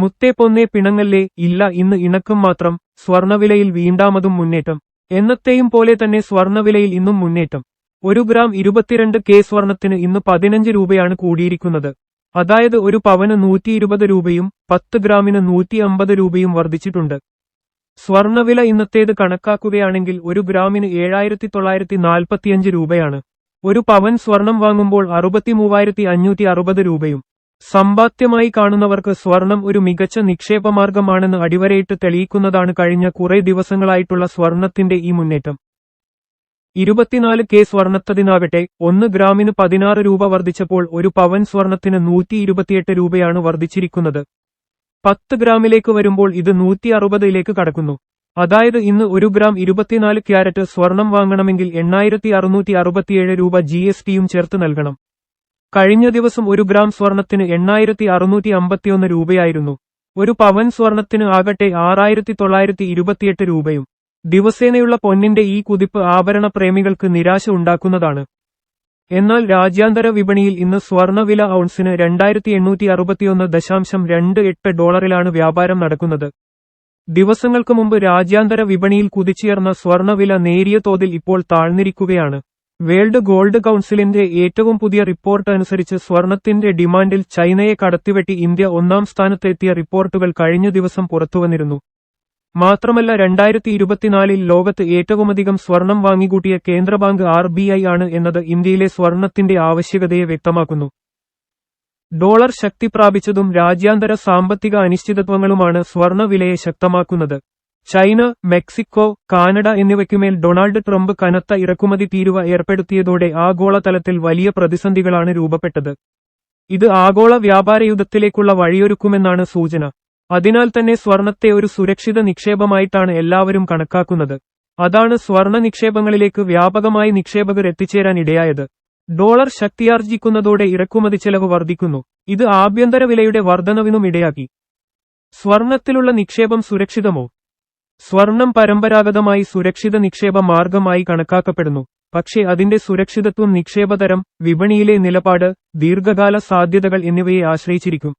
മുത്തേ പൊന്നേ പിണങ്ങല്ലേ ഇല്ല ഇന്ന് ഇണക്കും മാത്രം സ്വർണവിലയിൽ വീണ്ടാമതും മുന്നേറ്റം. എന്നത്തെയും പോലെ തന്നെ സ്വർണവിലയിൽ ഇന്നും മുന്നേറ്റം. ഒരു ഗ്രാം ഇരുപത്തിരണ്ട് കെ സ്വർണത്തിന് ഇന്ന് പതിനഞ്ച് രൂപയാണ് കൂടിയിരിക്കുന്നത്. അതായത് ഒരു പവന് നൂറ്റി ഇരുപത് രൂപയും പത്ത് ഗ്രാമിന് നൂറ്റി അമ്പത് രൂപയും വർദ്ധിച്ചിട്ടുണ്ട്. സ്വർണവില ഇന്നത്തേത് കണക്കാക്കുകയാണെങ്കിൽ ഒരു ഗ്രാമിന് ഏഴായിരത്തി തൊള്ളായിരത്തി നാൽപ്പത്തിയഞ്ച് രൂപയാണ്. ഒരു പവൻ സ്വർണം വാങ്ങുമ്പോൾ അറുപത്തി മൂവായിരത്തി അഞ്ഞൂറ്റി അറുപത് രൂപയും സമ്പാദ്യമായി കാണുന്നവർക്ക് സ്വർണം ഒരു മികച്ച നിക്ഷേപമാർഗമാണെന്ന് അടിവരയിട്ട് തെളിയിക്കുന്നതാണ് കഴിഞ്ഞ കുറെ ദിവസങ്ങളായിട്ടുള്ള സ്വർണത്തിന്റെ ഈ മുന്നേറ്റം. ഇരുപത്തിനാല് കെ സ്വർണത്തതിനാവട്ടെ ഒന്ന് ഗ്രാമിന് പതിനാറ് രൂപ വർദ്ധിച്ചപ്പോൾ ഒരു പവൻ സ്വർണത്തിന് നൂറ്റി രൂപയാണ് വർദ്ധിച്ചിരിക്കുന്നത്. പത്ത് ഗ്രാമിലേക്ക് വരുമ്പോൾ ഇത് നൂറ്റി അറുപതിലേക്ക് കടക്കുന്നു. അതായത് ഇന്ന് ഒരു ഗ്രാം ഇരുപത്തിനാല് ക്യാരറ്റ് സ്വർണം വാങ്ങണമെങ്കിൽ എണ്ണായിരത്തി അറുന്നൂറ്റി അറുപത്തിയേഴ് രൂപ ജി ചേർത്ത് നൽകണം. കഴിഞ്ഞ ദിവസം ഒരു ഗ്രാം സ്വർണത്തിന് എണ്ണായിരത്തി അറുന്നൂറ്റി അമ്പത്തിയൊന്ന് രൂപയായിരുന്നു. ഒരു പവൻ സ്വർണത്തിന് ആകട്ടെ ആറായിരത്തി തൊള്ളായിരത്തി ഇരുപത്തിയെട്ട് രൂപയും. ദിവസേനയുള്ള പൊന്നിന്റെ ഈ കുതിപ്പ് ആഭരണ പ്രേമികൾക്ക് നിരാശ ഉണ്ടാക്കുന്നതാണ്. എന്നാൽ രാജ്യാന്തര വിപണിയിൽ ഇന്ന് സ്വർണവില ഔൺസിന് രണ്ടായിരത്തി എണ്ണൂറ്റി അറുപത്തിയൊന്ന് ദശാംശം രണ്ട് എട്ട് ഡോളറിലാണ് വ്യാപാരം നടക്കുന്നത്. ദിവസങ്ങൾക്ക് മുമ്പ് രാജ്യാന്തര വിപണിയിൽ കുതിച്ചുയർന്ന സ്വർണവില നേരിയ തോതിൽ ഇപ്പോൾ താഴ്ന്നിരിക്കുകയാണ്. വേൾഡ് ഗോൾഡ് കൌൺസിലിന്റെ ഏറ്റവും പുതിയ റിപ്പോർട്ട് അനുസരിച്ച് സ്വർണത്തിന്റെ ഡിമാൻഡിൽ ചൈനയെ കടത്തിവെട്ടി ഇന്ത്യ ഒന്നാം സ്ഥാനത്തെത്തിയ റിപ്പോർട്ടുകൾ കഴിഞ്ഞ ദിവസം പുറത്തുവന്നിരുന്നു. മാത്രമല്ല രണ്ടായിരത്തി ഇരുപത്തിനാലിൽ ലോകത്ത് ഏറ്റവുമധികം സ്വർണം വാങ്ങിക്കൂട്ടിയ കേന്ദ്ര ബാങ്ക് ആർ ബി ഐ ആണ് എന്നത് ഇന്ത്യയിലെ സ്വർണത്തിന്റെ ആവശ്യകതയെ വ്യക്തമാക്കുന്നു. ഡോളർ ശക്തി പ്രാപിച്ചതും രാജ്യാന്തര സാമ്പത്തിക അനിശ്ചിതത്വങ്ങളുമാണ് സ്വർണവിലയെ ശക്തമാക്കുന്നത്. ചൈന മെക്സിക്കോ കാനഡ എന്നിവയ്ക്കുമേൽ ഡൊണാൾഡ് ട്രംപ് കനത്ത ഇറക്കുമതി തീരുവ ഏർപ്പെടുത്തിയതോടെ ആഗോളതലത്തിൽ വലിയ പ്രതിസന്ധികളാണ് രൂപപ്പെട്ടത്. ഇത് ആഗോള വ്യാപാര യുദ്ധത്തിലേക്കുള്ള വഴിയൊരുക്കുമെന്നാണ് സൂചന. അതിനാൽ തന്നെ സ്വർണത്തെ ഒരു സുരക്ഷിത നിക്ഷേപമായിട്ടാണ് എല്ലാവരും കണക്കാക്കുന്നത്. അതാണ് സ്വർണ നിക്ഷേപങ്ങളിലേക്ക് വ്യാപകമായി നിക്ഷേപകർ എത്തിച്ചേരാൻ ഇടയായത്. ഡോളർ ശക്തിയാർജിക്കുന്നതോടെ ഇറക്കുമതി ചെലവ് വർദ്ധിക്കുന്നു. ഇത് ആഭ്യന്തര വിലയുടെ വർധനവിനും ഇടയാക്കി. സ്വർണത്തിലുള്ള നിക്ഷേപം സുരക്ഷിതമോ? സ്വർണം പരമ്പരാഗതമായി സുരക്ഷിത നിക്ഷേപ മാർഗമായി കണക്കാക്കപ്പെടുന്നു. പക്ഷേ അതിന്റെ സുരക്ഷിതത്വം നിക്ഷേപതരം വിപണിയിലെ നിലപാട് ദീർഘകാല സാധ്യതകൾ എന്നിവയെ ആശ്രയിച്ചിരിക്കും.